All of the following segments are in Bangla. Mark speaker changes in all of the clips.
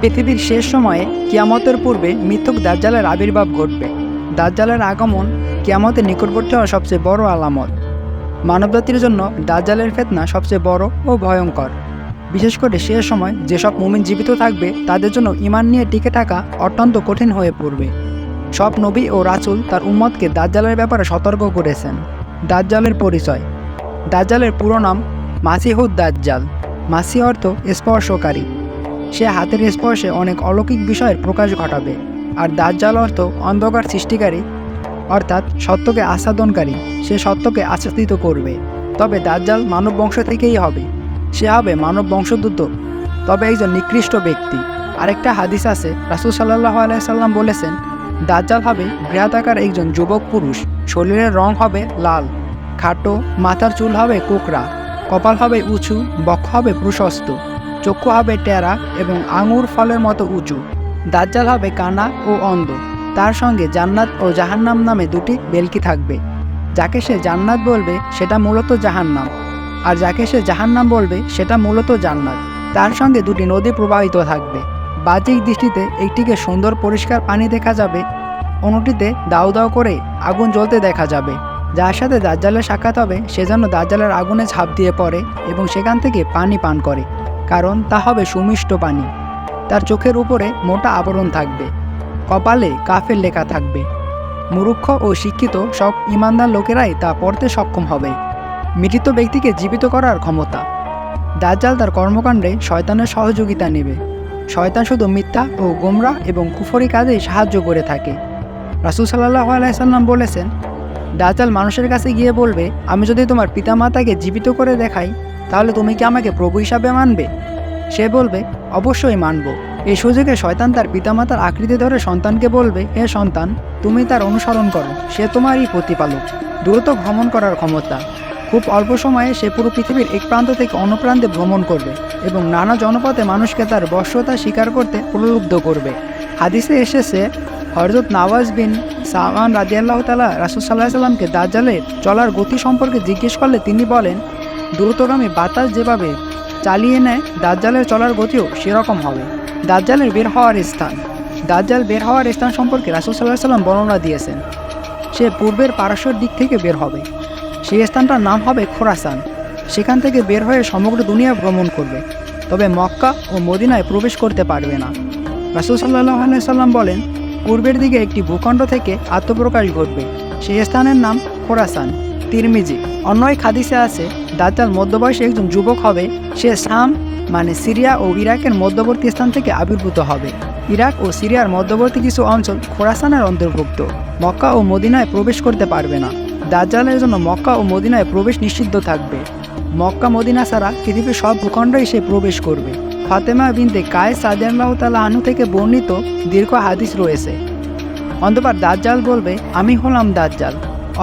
Speaker 1: পৃথিবীর শেষ সময়ে কিয়ামতের পূর্বে মিথ্যুক দাজ্জালের আবির্ভাব ঘটবে। দাজ্জালের আগমন কিয়ামতের নিকটবর্তী হওয়া সবচেয়ে বড় আলামত। মানবজাতির জন্য দাজ্জালের ফেতনা সবচেয়ে বড় ও ভয়ঙ্কর। বিশেষ করে সে সময় যেসব মুমিন জীবিত থাকবে, তাদের জন্য ইমান নিয়ে টিকে থাকা অত্যন্ত কঠিন হয়ে পড়বে। সব নবী ও রাসূল তার উম্মতকে দাজ্জালের ব্যাপারে সতর্ক করেছেন। দাজ্জালের পরিচয়। দাজ্জালের পুরো নাম মাসিহুদ দাজ্জাল। মাসি অর্থ স্পর্শকারী। সে হাতের স্পর্শে অনেক অলৌকিক বিষয়ের প্রকাশ ঘটাবে। আর দাজ্জাল অর্থ অন্ধকার সৃষ্টিকারী, অর্থাৎ সত্যকে আস্বাদনকারী, সে সত্যকে আচ্ছাদিত করবে। তবে দাজ্জাল মানব বংশ থেকেই হবে। সে হবে মানব বংশোদ্ভূত তবে একজন নিকৃষ্ট ব্যক্তি। আরেকটা হাদিস আছে, রাসুল সাল্লাহ আলাইসাল্লাম বলেছেন, দাজ্জাল হবে বৃহদাকার একজন যুবক পুরুষ। শরীরের রং হবে লাল। খাটো মাথার চুল হবে কোকড়া। কপাল হবে উঁচু, বক্ষ হবে প্রশস্ত। চক্ষু হবে টেরা এবং আঙুর ফলের মতো উঁচু। দাজ্জাল হবে কানা ও অন্ধ। তার সঙ্গে জান্নাত ও জাহান্নাম নামে দুটি বেলকি থাকবে। যাকে সে জান্নাত বলবে, সেটা মূলত জাহান্নাম। আর যাকে সে জাহান্নাম বলবে, সেটা মূলত জান্নাত। তার সঙ্গে দুটি নদী প্রবাহিত থাকবে। বাহ্যিক দৃষ্টিতে একটিকে সুন্দর পরিষ্কার পানি দেখা যাবে, অন্যটিতে দাউ দাউ করে আগুন জ্বলতে দেখা যাবে। যার সাথে দাজ্জালের সাক্ষাৎ হবে, সে যেন দাজ্জালের আগুনে ঝাঁপ দিয়ে পড়ে এবং সেখান থেকে পানি পান করে। কারণ তা হবে সুমিষ্ট পানি। তার চোখের উপরে মোটা আবরণ থাকবে। কপালে কাফের লেখা থাকবে। মূর্খ ও শিক্ষিত সব ইমানদার লোকেরাই তা পড়তে সক্ষম হবে। মৃত ব্যক্তিকে জীবিত করার ক্ষমতা। দাজ্জাল তার কর্মকাণ্ডে শয়তানের সহযোগিতা নেবে। শয়তান শুধু মিথ্যা ও গোমরা এবং কুফরি কাজেই সাহায্য করে থাকে। রাসুল সাল্লাহ আলাইসাল্লাম বলেছেন, দাজ্জাল মানুষের কাছে গিয়ে বলবে, আমি যদি তোমার পিতামাতাকে জীবিত করে দেখাই তাহলে তুমি কি আমাকে প্রভু হিসাবে মানবে? সে বলবে, অবশ্যই মানব। এই সুযোগে শয়তান তার পিতামাতার আকৃতি ধরে সন্তানকে বলবে, হে সন্তান, তুমি তার অনুসরণ করো, সে তোমারই প্রতিপালক। দ্রুত ভ্রমণ করার ক্ষমতা। খুব অল্প সময়ে সে পুরো পৃথিবীর এক প্রান্ত থেকে অন্য প্রান্তে ভ্রমণ করবে এবং নানা জনপথে মানুষকে তার বশ্যতা স্বীকার করতে প্রলুব্ধ করবে। হাদিসে এসেছে হরজত নওয়াজ বিন সামান রাজিয়াল্লাহ তালা রাসুল সাল্লাহ সাল্লামকে দাজ্জালের চলার গতি সম্পর্কে জিজ্ঞেস করলে তিনি বলেন দ্রুতগামী বাতাস যেভাবে চালিয়ে নেয়, দাজ্জালের চলার গতিও সেরকম হবে। দাজ্জালের বের হওয়ার স্থান। দাজ্জাল বের হওয়ার স্থান সম্পর্কে রাসুল সাল্লাহ সাল্লাম বর্ণনা দিয়েছেন। সে পূর্বের পারস্যর দিক থেকে বের হবে। সেই স্থানটার নাম হবে খোরাসান। সেখান থেকে বের হয়ে সমগ্র দুনিয়া ভ্রমণ করবে। তবে মক্কা ও মদিনায় প্রবেশ করতে পারবে না। রাসুল সাল্লাহ সাল্লাম বলেন, পূর্বের দিকে একটি ভূখণ্ড থেকে আত্মপ্রকাশ ঘটবে। সেই স্থানের নাম খোরাসান। তিরমিজি। অন্য এক হাদিসে আছে, দাজ্জাল মধ্যবয়সী একজন যুবক হবে, সে সাম মানে সিরিয়া ও ইরাকের মধ্যবর্তী স্থান থেকে আবির্ভূত হবে। ইরাক ও সিরিয়ার মধ্যবর্তী কিছু অঞ্চল খোরাসানের অন্তর্ভুক্ত। মক্কা ও মদিনায় প্রবেশ করতে পারবে না। দাজ্জালের জন্য মক্কা ও মদিনায় প্রবেশ নিষিদ্ধ থাকবে। মক্কা মদিনা ছাড়া পৃথিবীর সব ভূখণ্ডই সে প্রবেশ করবে। ফাতেমা বিনতে কায় সাদিয়াল্লাহ আনু থেকে বর্ণিত দীর্ঘ হাদিস রয়েছে। অন্তবার দাজ্জাল বলবে, আমি হলাম দাজ্জাল।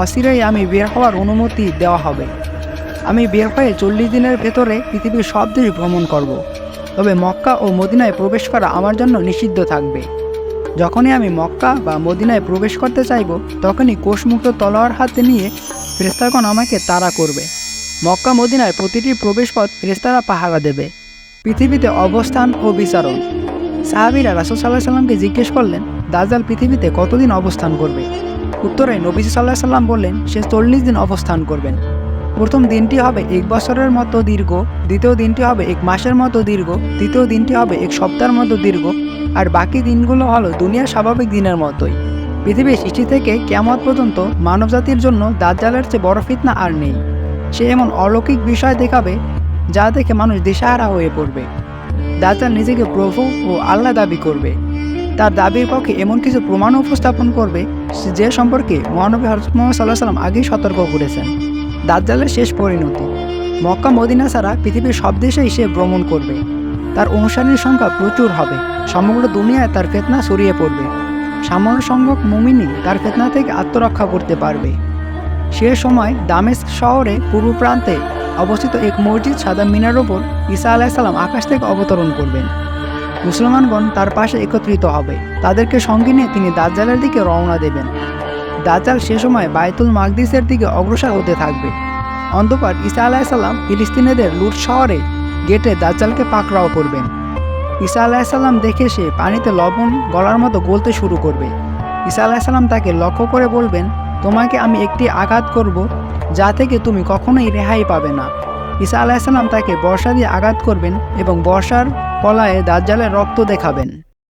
Speaker 1: অচিরেই আমি বের হওয়ার অনুমতি দেওয়া হবে। আমি বের হয়ে চল্লিশ দিনের ভেতরে পৃথিবীর সব দেশ ভ্রমণ করব। তবে মক্কা ও মদিনায় প্রবেশ করা আমার জন্য নিষিদ্ধ থাকবে। যখনই আমি মক্কা বা মদিনায় প্রবেশ করতে চাইব, তখনই কোষমুক্ত তলোয়ার হাতে নিয়ে ফেরেস্তাগণ আমাকে তাড়া করবে। মক্কা মদিনায় প্রতিটি প্রবেশপথ ফেরেস্তারা পাহারা দেবে। পৃথিবীতে অবস্থান ও বিচারণ সাহাবিরা রাসুল সাল্লাহ সাল্লামকে জিজ্ঞেস করলেন দাজাল পৃথিবীতে কতদিন অবস্থান করবে? উত্তরে নবী সাল্লাহ সাল্লাম বললেন, সে চল্লিশ দিন অবস্থান করবেন। প্রথম দিনটি হবে এক বছরের মতো দীর্ঘ, দ্বিতীয় দিনটি হবে এক মাসের মতো দীর্ঘ, তৃতীয় দিনটি হবে এক সপ্তাহের মতো দীর্ঘ, আর বাকি দিনগুলো হলো দুনিয়ার স্বাভাবিক দিনের মতোই। পৃথিবীর সৃষ্টি থেকে কেমন পর্যন্ত মানবজাতির জন্য দাজ্জালের চেয়ে বড় ফিতনা আর নেই। সে এমন অলৌকিক বিষয় দেখাবে, যা দেখে মানুষ দিশাহারা হয়ে পড়বে। দাজ্জাল নিজেকে প্রভু ও আল্লাহ দাবি করবে। তার দাবির পক্ষে এমন কিছু প্রমাণ উপস্থাপন করবে যে সম্পর্কে মহানবী হরত মোহাম্মদ সাল্লাহ সাল্লাম আগেই সতর্ক করেছেন। দাজ্জালের শেষ পরিণতি। মক্কা, মদিনা ছাড়া পৃথিবীর সব দেশেই সে ভ্রমণ করবে। তার অনুসারীর সংখ্যা প্রচুর হবে। সমগ্র দুনিয়ায় তার ফেতনা ছড়িয়ে পড়বে। সামান্য সংখ্যক মুমিনি তার ফেতনা থেকে আত্মরক্ষা করতে পারবে। সে সময় দামেস্ক শহরে পূর্ব প্রান্তে অবস্থিত এক মসজিদ সাদা মিনার ওপর ঈসা আলাইসাল্লাম আকাশ থেকে অবতরণ করবেন। মুসলমানগণ তার পাশে একত্রিত হবে। তাদেরকে সঙ্গে নিয়ে তিনি দাজ্জালের দিকে রওনা দেবেন। দাজ্জাল সে সময় বায়তুল মাকদিসের দিকে অগ্রসর হতে থাকবে। অন্ধকার ঈসা আলাইসাল্লাম ফিলিস্তিনিদের লুট শহরে গেটে দাজ্জালকে পাকড়াও করবেন। ঈসা আলাহিসাল্লাম দেখে সে পানিতে লবণ গলার মতো গলতে শুরু করবে। ঈসা আলাহিসাল্লাম তাকে লক্ষ্য করে বলবেন, তোমাকে আমি একটি আঘাত করব, যা থেকে তুমি কখনোই রেহাই পাবে না। ঈসা আলাহিসাল্লাম তাকে বর্ষা দিয়ে আঘাত করবেন এবং বর্ষার পলায়ে দাজ্জালের রক্ত দেখাবেন।